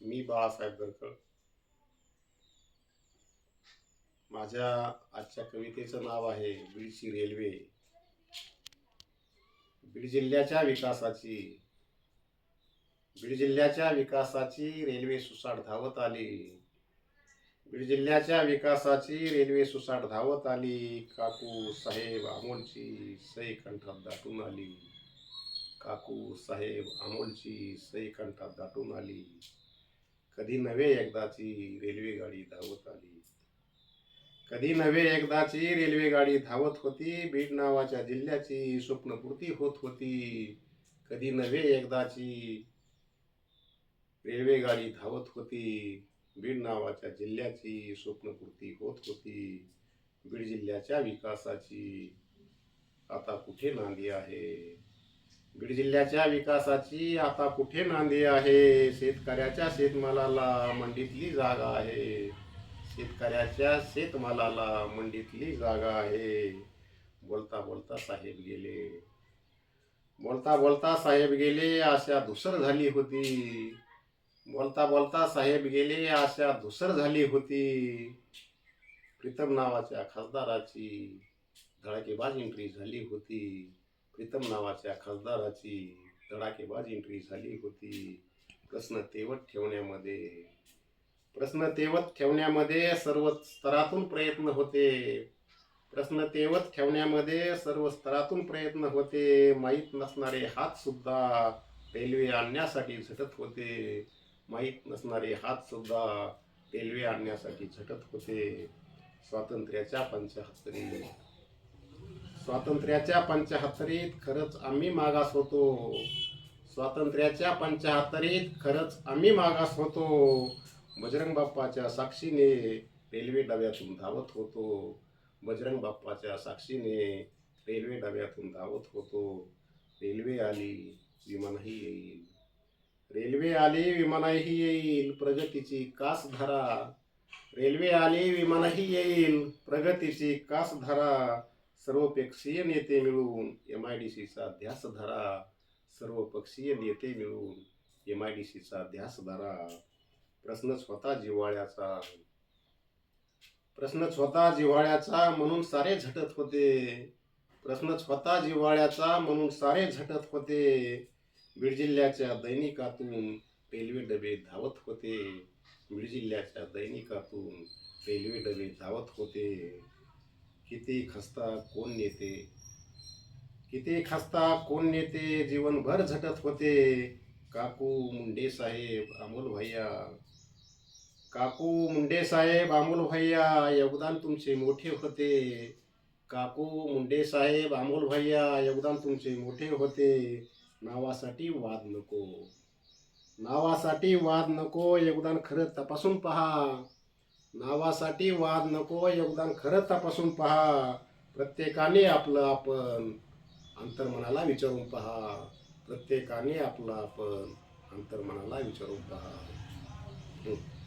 मी बाळासाहेब गरकळ माझ्या आजच्या कवितेचं नाव आहे बीडची रेल्वे. बीड जिल्ह्याच्या विकासाची बीड जिल्ह्याच्या विकासाची रेल्वे सुसाट धावत आली. बीड जिल्ह्याच्या विकासाची रेल्वे सुसाट धावत आली. काकू साहेब अमोलची सई कंठात दाटून आली. काकू साहेब अमोलची सई कंठात दाटून आली. कधी नव्हे एकदाची रेल्वे गाडी धावत आली. कधी नव्हे एकदाची रेल्वे गाडी धावत होती. बीड नावाच्या जिल्ह्याची स्वप्नपूर्ती होत होती. कधी नव्हे एकदाची रेल्वे गाडी धावत होती. बीड नावाच्या जिल्ह्याची स्वप्नपूर्ती होत होती. बीड जिल्ह्याच्या विकासाची आता कुठे नांदी आहे? बीड जिल्ह्याच्या विकासाची आता कुठे नांदी आहे? शेतकऱ्याच्या शेतमालाला मंडीतली जागा आहे. शेतकऱ्याच्या शेतमालाला मंडीतली जागा आहे. बोलता बोलता साहेब गेले. बोलता बोलता साहेब गेले आशा धुसर झाली होती. बोलता बोलता साहेब गेले आशा धुसर झाली होती. प्रीतम नावाच्या खासदाराची धडाकेबाज एंट्री झाली होती. प्रीतम नावाच्या खासदाराची धडाकेबाज एंट्री झाली होती. प्रश्न तेवत ठेवण्यामध्ये प्रश्न तेवत ठेवण्यामध्ये सर्व स्तरातून प्रयत्न होते. प्रश्न तेवत ठेवण्यामध्ये सर्व स्तरातून प्रयत्न होते. माहीत नसणारे हात सुद्धा रेल्वे आणण्यासाठी झटत होते. माहीत नसणारे हात सुद्धा रेल्वे आणण्यासाठी झटत होते. स्वातंत्र्याच्या पंचाहत्तरी स्वातंत्र्याच्या पंचाहत्तरीत खरंच आम्ही मागास होतो. स्वातंत्र्याच्या पंचाहत्तरीत खरंच आम्ही मागास होतो. बजरंग बाप्पाच्या साक्षीने रेल्वे डब्यातून धावत होतो. बजरंग बाप्पाच्या साक्षीने रेल्वे डब्यातून धावत होतो. रेल्वे आली विमानही येईल. रेल्वे आली विमानही येईल प्रगतीची कास धरा. रेल्वे आली विमानही येईल प्रगतीची कास धरा. सर्वपक्षीय नेते मिळून एम आय डी सीचा ध्यास धरा सर्वपक्षीय नेते मिळून एम आय डी सीचा ध्यास धरा प्रश्न स्वतः जिव्हाळ्याचा. प्रश्न स्वतः जिव्हाळ्याचा म्हणून सारे झटत होते. प्रश्न स्वतः जिव्हाळ्याचा म्हणून सारे झटत होते. बीड जिल्ह्याच्या दैनिकातून रेल्वे डबे धावत होते. बीड जिल्ह्याच्या दैनिकातून रेल्वे डबे धावत होते. किती खस्ता कोण नेते? किती खस्ता कोण नेते? जीवनभर झटत होते. काकू मुंडे साहेब अमोल भैया. काकू मुंडे साहेब अमोल भैया योगदान तुमचे मोठे होते. काकू मुंडे साहेब अमोल भैया योगदान तुमचे मोठे होते. नावासाठी वाद नको. नावासाठी वाद नको. योगदान खरं तपासून पहा. नावासाठी वाद नको योगदान खरं तपासून पहा. प्रत्येकाने आपलं आपण अंतर्मनाला विचारून पहा. प्रत्येकाने आपलं आपण अंतर्मनाला विचारून पहा. हं.